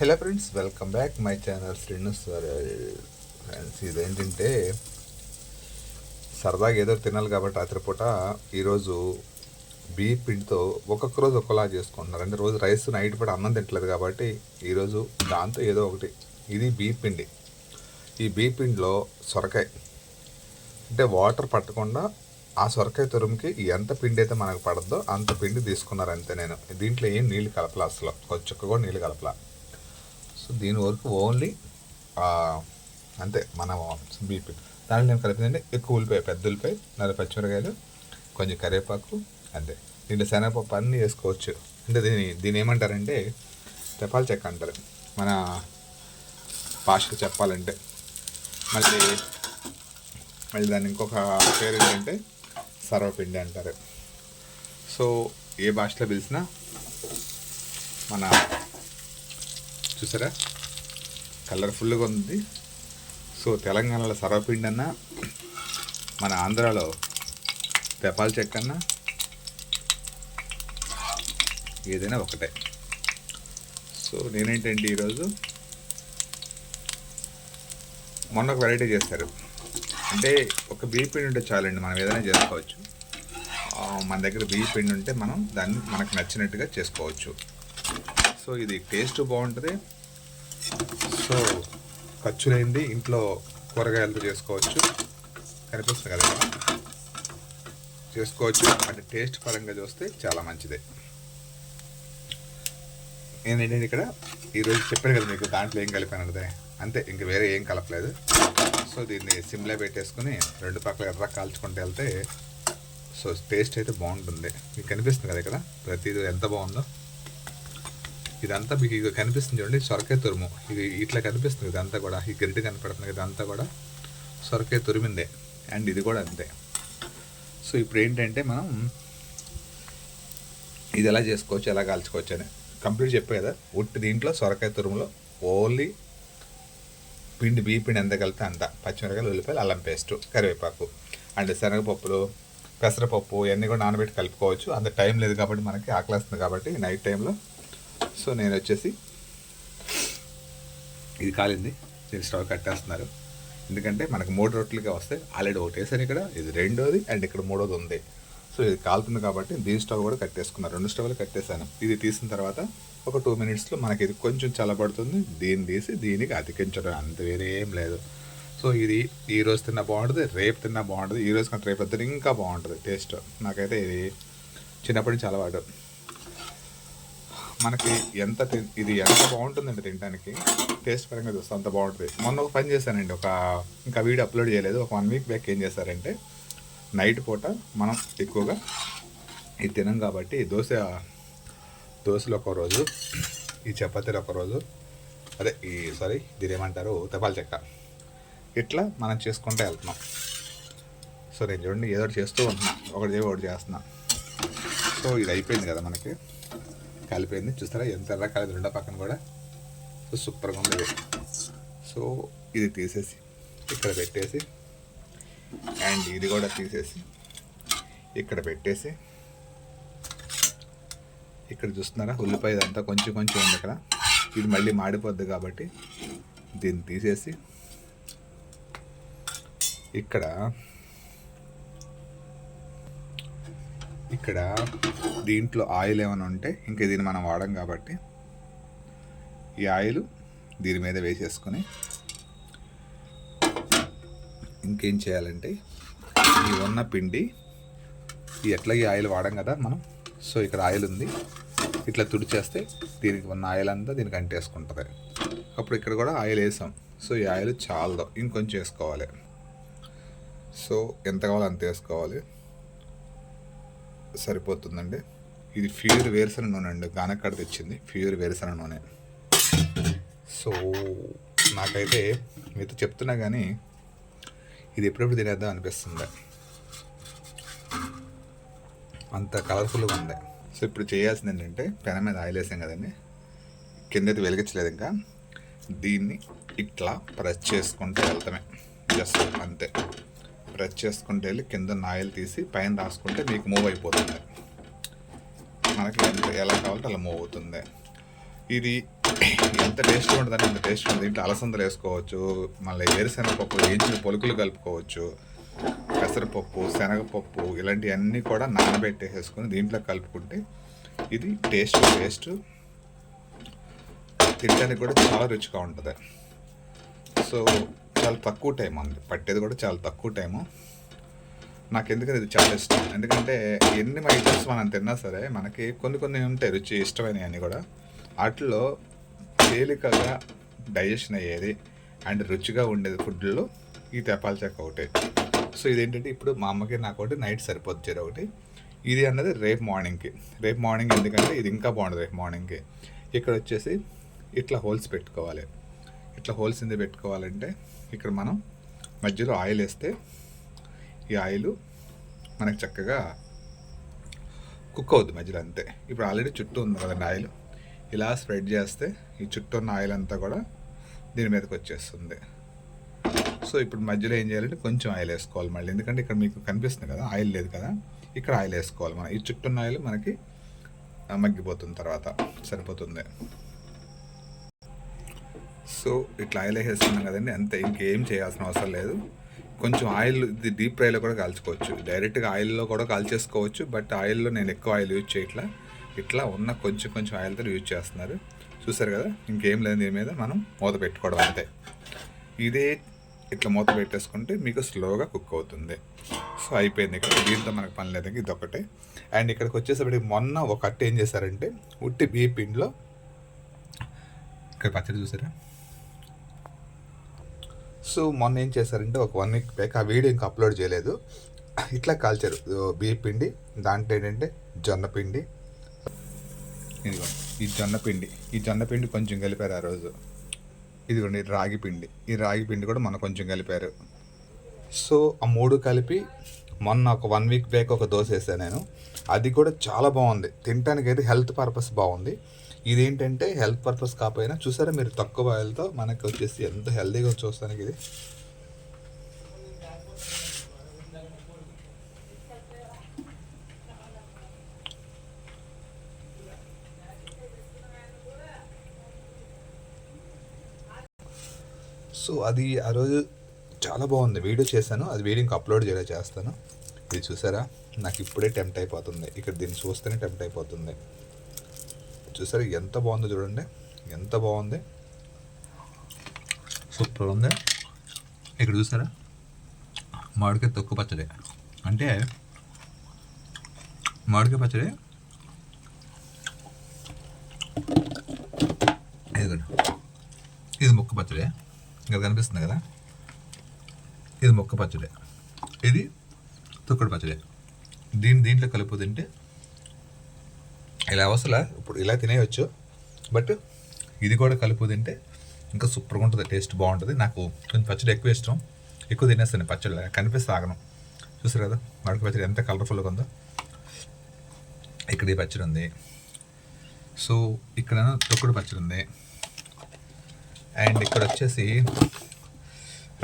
Hello friends welcome back my channel Srinivas friends ఇదేంటంటే సరదాగా ఏదో తినాలి కాబట్టి రాత్రిపూట ఈరోజు బియ్య పిండితో ఒక్కొక్క రోజు ఒక్కోలా చేసుకుంటున్నారు. అంటే రోజు రైస్ నైట్ పూట అన్నం తింటలేదు కాబట్టి ఈరోజు దాంతో ఏదో ఒకటి. ఇది బియ్య పిండి. ఈ బియ్య పిండిలో సొరకాయ. అంటే వాటర్ పట్టకుండా ఆ సొరకాయ తురుముకి ఎంత పిండి అయితే మనకు పడద్దో అంత పిండి తీసుకున్నారు అంతే నేను. దీంట్లో ఏం నీళ్ళు కలపలా అసలు? ఒక చుక్క కూడా నీళ్ళు కలపలా. సో దీని వరకు ఓన్లీ అంతే మన బీపీ దాంట్లో నేను కలిపిందంటే ఎక్కువ ఉల్లిపాయ పెద్ద ఉల్లిపాయ నల్ల పచ్చిమిరకాయలు కొంచెం కరివేపాకు అంతే. దీంట్లో శనగపప్పు అన్నీ వేసుకోవచ్చు. అంటే దీని దీని ఏమంటారంటే తెపాల చెక్క అంటారు. మన భాషకు చెప్పాలంటే. మళ్ళీ మళ్ళీ దాన్ని ఇంకొక పేరు ఏంటంటే సర్వపిండి అంటారు. సో ఏ భాషలో పిలిచినా మన చూసారా? కలర్ఫుల్గా ఉంది. సో తెలంగాణలో సర్వపిండి అన్న మన ఆంధ్రాలో తెపాల చెక్క అన్న ఏదైనా ఒకటే. సో నేనేంటండి ఈరోజు మొన్న ఒక వెరైటీ చేస్తారు. అంటే ఒక బియ్య పిండి ఉంటే చాలండి మనం ఏదైనా చేసుకోవచ్చు. మన దగ్గర బియ్య పిండి ఉంటే మనం దాన్ని మనకు నచ్చినట్టుగా చేసుకోవచ్చు. సో ఇది టేస్ట్ బాగుంటుంది. సో ఖర్చు లేనిది ఇంట్లో కూరగాయలతో చేసుకోవచ్చు. కనిపిస్తుంది కదా చేసుకోవచ్చు అంటే టేస్ట్ పరంగా చూస్తే చాలా మంచిదే. నేను ఇక్కడ ఈరోజు చెప్పాను కదా మీకు దాంట్లో ఏం కలిపాను అన్నదే. అంతే ఇంక వేరే ఏం కలపలేదు. సో దీన్ని సిమ్లో పెట్టేసుకుని రెండు పక్కల ఎర్ర కాల్చుకుంటూ వెళ్తే సో టేస్ట్ అయితే బాగుంటుంది. మీకు కనిపిస్తుంది కదా ఇక్కడ ప్రతిదీ ఎంత బాగుందో. ఇదంతా మీకు ఇక కనిపిస్తుంది చూడండి సొరకాయ తురుము. ఇది ఇట్లా కనిపిస్తుంది ఇదంతా కూడా. ఈ గరిటె కనపడుతుంది ఇదంతా కూడా సొరకాయ తురిమిందే. అండ్ ఇది కూడా అంతే. సో ఇప్పుడు ఏంటంటే మనం ఇది ఎలా చేసుకోవచ్చు ఎలా కాల్చుకోవచ్చు అని కంప్లీట్ చెప్పే కదా. ఉట్టి దీంట్లో సొరకాయ తురుములో ఓన్లీ పిండి బియ్య పిండి ఎంత కలిపితే అంత. పచ్చిమిరకాయలు ఉల్లిపాయలు అల్లం పేస్ట్ కరివేపాకు. అండ్ శనగపప్పులు పెసరపప్పు ఇవన్నీ కూడా నానబెట్టి కలుపుకోవచ్చు. అంత టైం లేదు కాబట్టి మనకి ఆకలిస్తుంది కాబట్టి నైట్ టైంలో సో నేను వచ్చేసి ఇది కాలింది. దీన్ని స్టవ్ కట్టేస్తున్నారు. ఎందుకంటే మనకు మూడు రొట్టెలుగా వస్తే ఆల్రెడీ ఒకటి వేసాను ఇక్కడ. ఇది రెండోది అండ్ ఇక్కడ మూడోది ఉంది. సో ఇది కాలుతుంది కాబట్టి దీని స్టవ్ కూడా కట్టేసుకున్నారు. రెండు స్టవ్లు కట్టేశాను. ఇది తీసిన తర్వాత ఒక టూ మినిట్స్లో మనకి ఇది కొంచెం చల్లబడుతుంది. దీన్ని తీసి దీనికి అతికించడం అంత వేరే ఏం లేదు. సో ఇది ఈ రోజు తిన్నా బాగుంటుంది. రేపు తిన్నా బాగుంటుంది. ఈ రోజు కంటే రేపు తిన్నా ఇంకా బాగుంటుంది టేస్ట్. నాకైతే ఇది చిన్నప్పటి నుంచి అలవాటు. మనకి ఎంత తి- ఇది ఎంత బాగుంటుందండి తినడానికి టేస్ట్ పరంగా చూస్తే అంత బాగుంటుంది. మొన్న ఒక పని చేశానండి ఒక ఇంకా వీడియో అప్లోడ్ చేయలేదు. ఒక వన్ వీక్ బ్యాక్ ఏం చేశారంటే నైట్ పూట మనం ఎక్కువగా ఇది తినం కాబట్టి దోశ దోశలు ఒక రోజు ఈ చపాతీలు ఒక రోజు అదే ఈ సారీ దీని ఏమంటారు తపాల చెక్క. ఇట్లా మనం చేసుకుంటూ వెళ్తున్నాం. సో నేను చూడండి ఏదో చేస్తూ ఉంటున్నా. ఒకటి ఒకటి చేస్తున్నా. సో ఇది అయిపోయింది కదా మనకి. కాలిపోయింది. చూస్తారా? ఎంత ఎర్ర కాలేదు రెండో పక్కన కూడా. సో సూపర్గా ఉంది. సో ఇది తీసేసి ఇక్కడ పెట్టేసి అండ్ ఇది కూడా తీసేసి ఇక్కడ పెట్టేసి ఇక్కడ చూస్తున్నారా? ఉల్లిపాయ ఇదంతా కొంచెం కొంచెం ఉంది ఇక్కడ ఇది మళ్ళీ మాడిపోద్ది కాబట్టి దీన్ని తీసేసి ఇక్కడ ఇక్కడ దీంట్లో ఆయిల్ ఏమైనా ఉంటే ఇంకా దీన్ని మనం వాడం కాబట్టి ఈ ఆయిల్ దీని మీద వేసేసుకొని ఇంకేం చేయాలంటే ఈ ఉన్న పిండి ఈ ఎట్లా ఈ ఆయిల్ వాడం కదా మనం. సో ఇక్కడ ఆయిల్ ఉంది. ఇట్లా తుడిచేస్తే దీనికి ఉన్న ఆయిల్ అంతా దీనికి అంటేసుకుంటుంది. అప్పుడు ఇక్కడ కూడా ఆయిల్ వేసాం. సో ఈ ఆయిల్ చాలదు. ఇంకొంచెం వేసుకోవాలి. సో ఎంత కావాలో అంత వేసుకోవాలి. సరిపోతుందండి. ఇది ప్యూర్ వేరుశనగ నూనె అండి. గానక్కడ తెచ్చింది. ప్యూర్ వేరుశనగ నూనె. సో నాకైతే మీతో చెప్తున్నా కానీ ఇది ఎప్పుడెప్పుడు తినేద్దాం అనిపిస్తుంది. అంత కలర్ఫుల్గా ఉంది. సో ఇప్పుడు చేయాల్సింది ఏంటంటే పెన మీద ఆయిల్ వేసాం కదండి. కిందైతే వెలిగించలేదు ఇంకా. దీన్ని ఇట్లా ప్రెస్ చేసుకుంటూ వెళ్తామే జస్ట్ అంతే. ప్రెస్ చేసుకుంటే వెళ్ళి కింద ఆయిల్ తీసి పైన రాసుకుంటే మీకు మూవ్ అయిపోతుంది. మనకి ఎంత ఎలా కావాలంటే అలా మూవ్ అవుతుంది. ఇది ఎంత టేస్ట్ ఉంటుందని అంత టేస్ట్ ఉంటుంది దీంట్లో అలసందలు వేసుకోవచ్చు మళ్ళీ వేరుశనగపప్పు వేయించిన పొలుకులు కలుపుకోవచ్చు పెసరపప్పు శనగపప్పు ఇలాంటివన్నీ కూడా నానబెట్టేసేసుకొని దీంట్లో కలుపుకుంటే ఇది టేస్ట్ టేస్ట్ తినడానికి కూడా చాలా రుచిగా ఉంటుంది. సో చాలా తక్కువ టైం ఉంది పట్టేది కూడా చాలా తక్కువ టైము. నాకు ఎందుకంటే ఇది చాలా ఇష్టం. ఎందుకంటే ఎన్ని ఐటమ్స్ మనం తిన్నా సరే మనకి కొన్ని కొన్ని ఉంటాయి రుచి ఇష్టమైనవి అని కూడా. వాటిలో తేలికగా డైజెషన్ అయ్యేది అండ్ రుచిగా ఉండేది ఫుడ్లో ఈ తెపాల చెక్క ఒకటి. సో ఇదేంటంటే ఇప్పుడు మా అమ్మకి నాకు ఒకటి నైట్ సరిపోతుంది ఒకటి. ఇది అన్నది రేపు మార్నింగ్కి. రేపు మార్నింగ్ ఎందుకంటే ఇది ఇంకా బాగుంటుంది రేపు మార్నింగ్కి. ఇక్కడ వచ్చేసి ఇట్లా హోల్స్ పెట్టుకోవాలి. ఇట్లా హోల్స్ ఎందుకు పెట్టుకోవాలంటే ఇక్కడ మనం మధ్యలో ఆయిల్ వేస్తే ఈ ఆయిల్ మనకి చక్కగా కుక్ అవుద్ది మధ్యలో అంతే. ఇప్పుడు ఆల్రెడీ చుట్టూ ఉంది కదండి ఆయిల్. ఇలా స్ప్రెడ్ చేస్తే ఈ చుట్టూ ఉన్న ఆయిల్ అంతా కూడా దీని మీదకి వచ్చేస్తుంది. సో ఇప్పుడు మధ్యలో ఏం చేయాలంటే కొంచెం ఆయిల్ వేసుకోవాలి మళ్ళీ. ఎందుకంటే ఇక్కడ మీకు కనిపిస్తుంది కదా ఆయిల్ లేదు కదా. ఇక్కడ ఆయిల్ వేసుకోవాలి మనం. ఈ చుట్టూ ఉన్న ఆయిల్ మనకి మగ్గిపోతుంది తర్వాత సరిపోతుంది. సో ఇట్లా ఆయిల్ వేసేస్తున్నాం కదండి అంతే ఇంకేం చేయాల్సిన అవసరం లేదు. కొంచెం ఆయిల్ ఇది డీప్ ఫ్రైలో కూడా కాల్చుకోవచ్చు. డైరెక్ట్గా ఆయిల్లో కూడా కాల్చేసుకోవచ్చు బట్ ఆయిల్లో నేను ఎక్కువ ఆయిల్ యూజ్ చేయట్లా. ఇట్లా ఉన్న కొంచెం కొంచెం ఆయిల్తో యూజ్ చేస్తున్నారు. చూసారు కదా ఇంకేం లేదు దీని మీద మనం మూత పెట్టుకోవడం అంతే. ఇదే ఇట్లా మూత పెట్టేసుకుంటే మీకు స్లోగా కుక్ అవుతుంది. సో అయిపోయింది ఇక్కడ. దీంతో మనకు పని లేదు. ఇది ఒకటే. అండ్ ఇక్కడికి వచ్చేసరికి మొన్న ఒక అట్ట ఏం చేశారంటే ఉట్టి బియ్య పిండిలో ఇక్కడ పచ్చడి చూసారా? సో మొన్న ఏం చేశారంటే ఒక వన్ వీక్ బ్యాక్ ఆ వీడియో ఇంకా అప్లోడ్ చేయలేదు. ఇట్లా కాల్చారు. బియ్య పిండి దాంట్లో ఏంటంటే జొన్న పిండి. ఇదిగోండి ఈ జొన్న పిండి. ఈ జొన్న పిండి కొంచెం కలిపారు ఆ రోజు. ఇదిగోండి రాగి పిండి. ఈ రాగి పిండి కూడా మొన్న కొంచెం కలిపారు. సో ఆ మూడు కలిపి మొన్న ఒక వన్ వీక్ బ్యాక్ ఒక దోశ వేసాను నేను. అది కూడా చాలా బాగుంది. తినడానికి అయితే హెల్త్ పర్పస్ బాగుంది. ఇదేంటంటే హెల్త్ పర్పస్ కాకపోయినా చూసారా మీరు తక్కువ ఆయిల్తో మనకి వచ్చేసి ఎంత హెల్తీగా చూస్తానికి ఇది. సో అది ఆ రోజు చాలా బాగుంది. వీడియో చేశాను. అది వీడియో ఇంకా అప్లోడ్ చేయలే చేస్తాను. ఇది చూసారా? నాకు ఇప్పుడే టెంప్ట్ అయిపోతుంది. ఇక్కడ దీన్ని చూస్తేనే టెంప్ట్ అయిపోతుంది. చూసారా? ఎంత బాగుందో చూడండి. ఎంత బాగుంది. సూపర్ ఉంది. ఇక్కడ చూసారా? మామిడికాయ తొక్కు పచ్చడి. అంటే మామిడికాయ పచ్చడి. ఇది ముక్క పచ్చడి. ఇక్కడ కనిపిస్తుంది కదా? ఇది ముక్క పచ్చడి. ఇది తొక్కుడు పచ్చడి. దీని దీంట్లో కలుపు తింటే ఇలా అవసరం ఇప్పుడు ఇలా తినేయచ్చు. బట్ ఇది కూడా కలుపు తింటే ఇంకా సూపర్గా ఉంటుంది టేస్ట్ బాగుంటుంది. నాకు కొంచెం పచ్చడి ఎక్కువ ఇష్టం. ఎక్కువ తినేస్తాను పచ్చడి. కనిపిస్తే ఆగను. చూసారు కదా? మడక పచ్చడి ఎంత కలర్ఫుల్గా ఉందో. ఇక్కడ ఈ పచ్చడి ఉంది. సో ఇక్కడ తొక్కుడు పచ్చడి ఉంది. అండ్ ఇక్కడ వచ్చేసి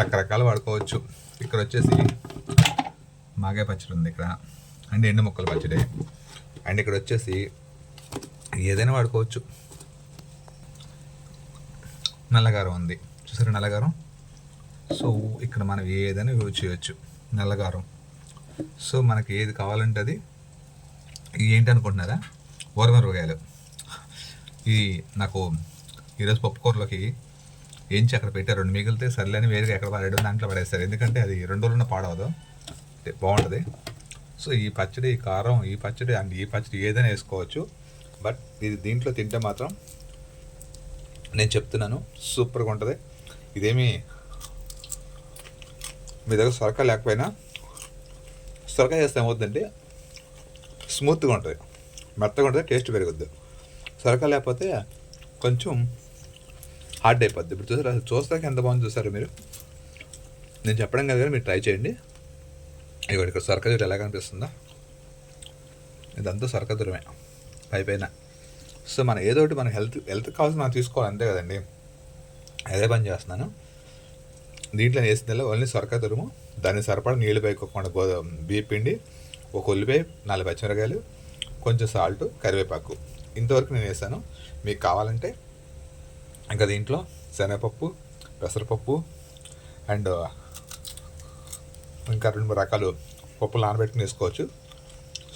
రకరకాలు వాడుకోవచ్చు. ఇక్కడ వచ్చేసి మాగాయ పచ్చడి ఉంది ఇక్కడ. అండ్ ఎండు మొక్కల పచ్చడి. అండ్ ఇక్కడ వచ్చేసి ఏదైనా వాడుకోవచ్చు. నల్లగారం ఉంది. చూసారా నల్లగారం? సో ఇక్కడ మనం ఏదైనా యూజ్ చేయొచ్చు. నల్లగారం. సో మనకి ఏది కావాలంటే అది ఏంటి అనుకుంటున్నారా ఊరమిరపకాయలు ఇది నాకు ఈరోజు పప్పుకూరలోకి ఏంచి అక్కడ పెట్టారు రెండు మిగిలితే సర్లేని వేరుగా ఎక్కడ పడేయడం దాంట్లో పడేస్తారు. ఎందుకంటే అది రెండు రోజుల్లో పాడవదు. బాగుంటుంది. సో ఈ పచ్చడి ఈ కారం ఈ పచ్చడి అండ్ ఈ పచ్చడి ఏదైనా వేసుకోవచ్చు. బట్ ఇది దీంట్లో తింటే మాత్రం నేను చెప్తున్నాను సూపర్గా ఉంటుంది. ఇదేమి మీ దగ్గర సొరక లేకపోయినా సొరక చేస్తే ఏమవుతుందంటే స్మూత్గా ఉంటుంది. మెత్తగా ఉంటుంది టేస్ట్ పెరుగుద్ది. సొరక లేకపోతే కొంచెం హార్డ్ అయిపోద్ది. ఇప్పుడు చూసారు అసలు చూస్తాక ఎంత బాగుంది చూసారు మీరు? నేను చెప్పడం కదా కానీ మీరు ట్రై చేయండి. ఇక్కడ ఇక్కడ సొరక చూడు ఎలా కనిపిస్తుందా. ఇదంతా సొరక దూరమే. అయిపోయినా. సో మనం ఏదో ఒకటి మన హెల్త్ హెల్త్ కావాల్సి మనం తీసుకోవాలి అంతే కదండి. అదే పని చేస్తున్నాను. దీంట్లో వేసిందల్లా ఓన్లీ సొరకాయ తురుము దాన్ని సరిపడా నీళ్ళు పైకోకుండా గోధుమ బియ్య పిండి ఒక ఉల్లిపాయ నాలుగు పచ్చిమిరకాయలు కొంచెం సాల్ట్ కరివేపాకు. ఇంతవరకు నేను వేసాను. మీకు కావాలంటే ఇంకా దీంట్లో శనగపప్పు పెసరపప్పు అండ్ ఇంకా రెండు మూడు రకాలు పప్పులు నానబెట్టుకుని వేసుకోవచ్చు.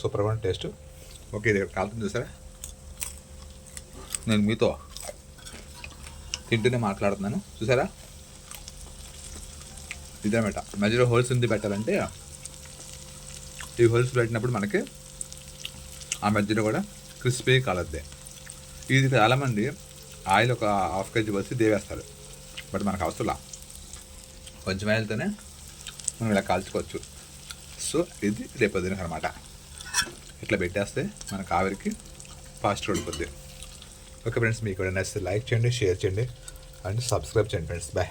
సూపర్గా టేస్ట్. ఓకే ఇది కాలుతుంది చూసారా నేను మీతో తింటూనే మాట్లాడుతున్నాను. చూసారా ఇదేమేట మధ్యలో హోల్స్ ఉంది పెట్టాలంటే ఈ హోల్స్ పెట్టినప్పుడు మనకి ఆ మధ్యలో కూడా క్రిస్పీ కలద్దే ఇది చాలామంది ఆయిల్ ఒక హాఫ్ కేజీ వచ్చి దేవేస్తారు. బట్ మనకు అవసరం కొంచెం ఆయిల్తోనే మనం ఇలా కాల్చుకోవచ్చు. సో ఇది రేపు అనమాట ఇట్లా పెట్టేస్తే మనకు ఆవిరికి ఫాస్ట్ ఉడిపోద్ది ఓకే ఫ్రెండ్స్ మీకు కూడా నచ్చితే లైక్ చేయండి షేర్ చేయండి అండ్ సబ్స్క్రైబ్ చేయండి ఫ్రెండ్స్ బాయ్